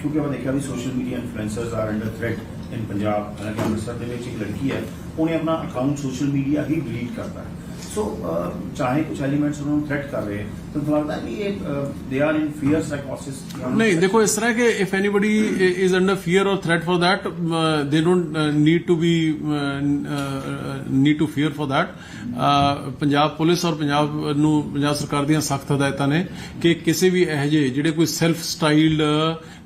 ਕਿਉਂਕਿ ਆਪਾਂ ਦੇਖਿਆ ਵੀ social media influencers are under threat in Punjab ਹਾਲਾਂਕਿ ਅੰਮ੍ਰਿਤਸਰ ਦੇ ਵਿੱਚ ਇੱਕ ਲੜਕੀ ਹੈ, ਉਹਨੇ ਆਪਣਾ ਅਕਾਊਂਟ ਸੋਸ਼ਲ ਮੀਡੀਆ ਹੀ ਡਿਲੀਟ ਕਰਤਾ ਹੈ। सो uh, चाहे कुछ एलिमेंट्स उन्होंने थ्रेट कर रहे हैं, तो लगता है कि ये दे आर इन फियर साइकोसिस नहीं, देखो, इस तरह के if anybody is under fear और threat for that they don't need to be need to fear for that Punjab police ਔਰ ਪੰਜਾਬ ਨੂੰ ਪੰਜਾਬ ਸਰਕਾਰ ਦੀਆਂ ਸਖਤ ਹਦਾਇਤਾਂ ਨੇ ਕਿ ਕਿਸੇ ਵੀ ਇਹ ਜਿਹੇ ਜਿਹੜੇ ਕੋਈ ਸੈਲਫ ਸਟਾਈਲਡ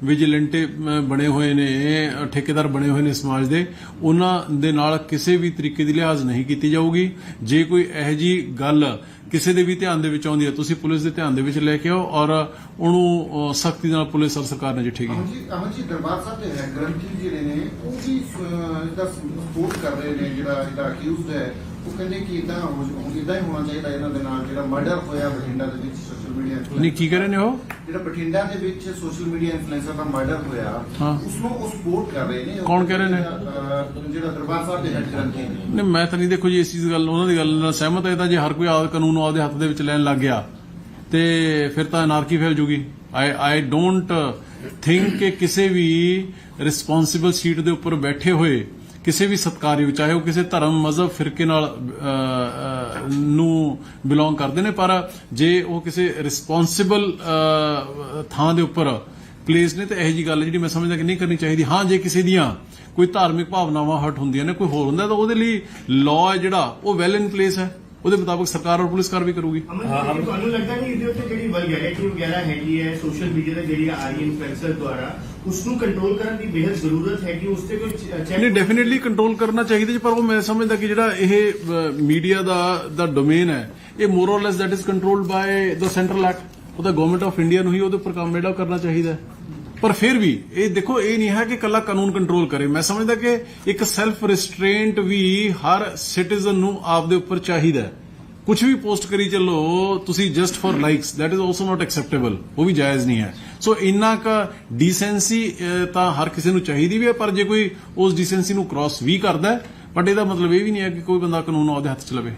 ਵਿਜੀਲੈਂਟੇ ਬਣੇ ਹੋਏ ਨੇ ਠੇਕੇਦਾਰ ਬਣੇ ਹੋਏ ਨੇ ਸਮਾਜ ਦੇ ਉਹਨਾਂ ਦੇ ਨਾਲ ਕਿਸੇ ਵੀ ਤਰੀਕੇ ਦੀ ਲਿਹਾਜ਼ ਨਹੀਂ ਕੀਤੀ ਜਾਊਗੀ ਜੇ ਕੋਈ ਜੀ ਗੱਲ ਕਿਸੇ ਦੇ ਵੀ ਧਿਆਨ ਦੇ ਵਿੱਚ ਆਉਂਦੀ ਹੈ ਤੁਸੀਂ ਪੁਲਿਸ ਦੇ ਧਿਆਨ ਦੇ ਵਿੱਚ ਲੈ ਕੇ ਆਓ ਔਰ ਉਹਨੂੰ ਸਖਤੀ ਨਾਲ ਪੁਲਿਸ ਔਰ ਸਰਕਾਰ ਨੇ ਚਿੱਠੇਗੀ ਅਮਨ ਜੀ ਅਮਨ ਜੀ ਦਰਬਾਰ ਸਾਹਿਬ ਦੇ ਹੈ ਗ੍ਰੰਥੀ ਜਿਹੜੇ ਨੇ ਉਹ ਵੀ ਇਹਦਾ ਸਪੋਰਟ ਕਰ ਰਹੇ ਨੇ ਜਿਹੜਾ ਇਹਦਾ ਅਕਿਊਜ਼ਡ ਹੈ। ਉਹ ਕਹਿੰਦੇ ਕਿ ਇਦਾਂ ਇਦਾਂ ਹੀ ਹੋਣਾ ਚਾਹੀਦਾ ਇਹਨਾਂ ਦੇ ਨਾਲ ਜਿਹੜਾ ਮਰਡਰ ਹੋਇਆ ਬਠਿੰਡਾ ਦੇ ਵਿੱਚ ਸੋਸ਼ਲ ਮੀਡੀਆ ਨਹੀਂ ਕੀ ਕਰ ਰਹੇ ਨੇ ਉਹ? ਜਿਹੜਾ ਬਠਿੰਡਾ ਦੇ ਵਿੱਚ ਸੋਸ਼ਲ ਮੀਡੀਆ ਇਨਫਲੂਐਂਸਰ ਦਾ ਮਰਡਰ ਹੋਇਆ। ਉਸ ਨੂੰ ਉਹ ਸਪੋਰਟ ਕਰ ਰਹੇ ਨੇ ਕੌਣ ਕਹਿ ਰਹੇ ਨੇ? ਜਿਹੜਾ ਦਰਬਾਰ ਸਾਹਿਬ ਦੇ ਹੈਡ ਨੇ ਨਹੀਂ ਮੈਂ ਤਾਂ ਨਹੀਂ ਦੇਖੋ ਜੀ ਇਸ ਚੀਜ਼ ਗੱਲ ਉਹਨਾਂ ਦੀ ਗੱਲ ਨਾਲ ਸਹਿਮਤ ਹੈ ਤਾਂ ਜੇ ਹਰ ਕੋਈ ਆਦ ਕਾਨੂੰਨ ਆਪਦੇ ਹੱਥ ਦੇ ਵਿੱਚ ਲੈਣ ਲੱਗ ਗਿਆ ਤੇ ਫਿਰ ਤਾਂ ਅਨਾਰਕੀ ਫੈਲ ਜੂਗੀ ਆਈ ਆਈ ਡੋਂਟ ਥਿੰਕ ਕਿ ਕਿਸੇ ਵੀ ਰਿਸਪੌਂਸਿਬਲ ਸੀਟ ਦੇ ਉੱਪਰ ਬੈਠੇ ਹੋਏ ਕਿਸੇ ਵੀ ਸਤਕਾਰਯੋਗ ਚਾਹੇ ਉਹ ਕਿਸੇ ਧਰਮ, ਮਜ਼ਹਬ, ਫਿਰਕੇ ਨਾਲ ਨੂੰ ਬਿਲੋਂਗ ਕਰਦੇ ਨੇ, ਪਰ ਜੇ ਉਹ ਕਿਸੇ ਰਿਸਪੌਂਸਿਬਲ ਥਾਂ ਦੇ ਉੱਪਰ ਪਲੇਸ ਨੇ, ਤੇ ਇਹੋ ਜੀ ਗੱਲ ਜਿਹੜੀ ਮੈਂ ਸਮਝਦਾ ਕਿ ਨਹੀਂ ਕਰਨੀ ਚਾਹੀਦੀ। ਹਾਂ, ਜੇ ਕਿਸੇ ਦੀਆਂ ਕੋਈ ਧਾਰਮਿਕ ਭਾਵਨਾਵਾਂ ਹਟ ਹੁੰਦੀਆਂ ਨੇ, ਕੋਈ ਹੋਰ ਹੁੰਦਾ, ਤਾਂ ਉਹਦੇ ਲਈ ਲਾਅ ਹੈ ਜਿਹੜਾ, ਉਹ ਵੈਲ ਇਨ ਪਲੇਸ ਹੈ। ਉਹਦੇ ਮੁਤਾਬਕ ਸਰਕਾਰ ਔਰ ਪੁਲਿਸ ਕਾਰਵਾਈ ਕਰੂਗੀ। ਅਮਨ ਤੁਹਾਨੂੰ ਲੱਗਦਾ ਨਹੀਂ ਇਹਦੇ ਉੱਤੇ ਜਿਹੜੀ ਵਲਗੈਰਿਟੀ ਵਗੈਰਾ ਹੈਗੀ ਹੈ ਸੋਸ਼ਲ ਮੀਡੀਆ ਤੇ ਜਿਹੜੀ ਆ ਰਹੀ ਇਨਫਲੂਐਂਸਰ ਦੁਆਰਾ ਉਸ ਨੂੰ ਕੰਟਰੋਲ ਕਰਨ ਦੀ ਬੇਹੱਦ ਜ਼ਰੂਰਤ ਹੈ ਕਿ ਉਸ ਤੇ ਕੋਈ ਨਹੀਂ ਡੈਫੀਨਿਟਲੀ ਕੰਟਰੋਲ ਕਰਨਾ ਚਾਹੀਦਾ ਪਰ ਉਹ ਮੈਂ ਸਮਝਦਾ ਕਿ ਜਿਹੜਾ ਇਹ ਮੀਡੀਆ ਦਾ ਦਾ ਡੋਮੇਨ ਹੈ ਇਹ more or less that is controlled by the central act ਉਹਦਾ ਗਵਰਨਮੈਂਟ ਆਫ ਇੰਡੀਆ ਨੂੰ ਹੀ ਉਹਦੇ ਉੱਪਰ ਕੰਮ ਜਿਹੜਾ ਕਰਨਾ ਚਾਹੀਦਾ ਹੈ। ਪਰ ਫਿਰ ਵੀ ਇਹ ਦੇਖੋ, ਇਹ ਨਹੀਂ ਹੈ ਕਿ ਕੱਲਾ ਕਾਨੂੰਨ ਕੰਟਰੋਲ ਕਰੇ। ਮੈਂ ਸਮਝਦਾ ਕਿ ਇੱਕ ਸੈਲਫ ਰਿਸਟ੍ਰੇਂਟ ਵੀ ਹਰ ਸਿਟੀਜ਼ਨ ਨੂੰ ਆਪਦੇ ਉੱਪਰ ਚਾਹੀਦਾ ਹੈ। ਕੁਝ ਵੀ ਪੋਸਟ ਕਰੀ ਚੱਲੋ, ਤੁਸੀਂ just for likes that is also not acceptable ਉਹ ਵੀ ਜਾਇਜ਼ ਨਹੀਂ ਹੈ। ਸੋ ਇੰਨਾ ਕ ਡੀਸੈਂਸੀ ਤਾਂ ਹਰ ਕਿਸੇ ਨੂੰ ਚਾਹੀਦੀ ਵੀ ਹੈ, ਪਰ ਜੇ ਕੋਈ ਉਸ ਡੀਸੈਂਸੀ ਨੂੰ ਕ੍ਰਾਸ ਵੀ ਕਰਦਾ ਬਟ ਇਹਦਾ ਮਤਲਬ ਇਹ ਵੀ ਨਹੀਂ ਹੈ ਕਿ ਕੋਈ ਬੰਦਾ ਕਾਨੂੰਨ ਉਹਦੇ ਹੱਥ ਚ ਲਵੇ।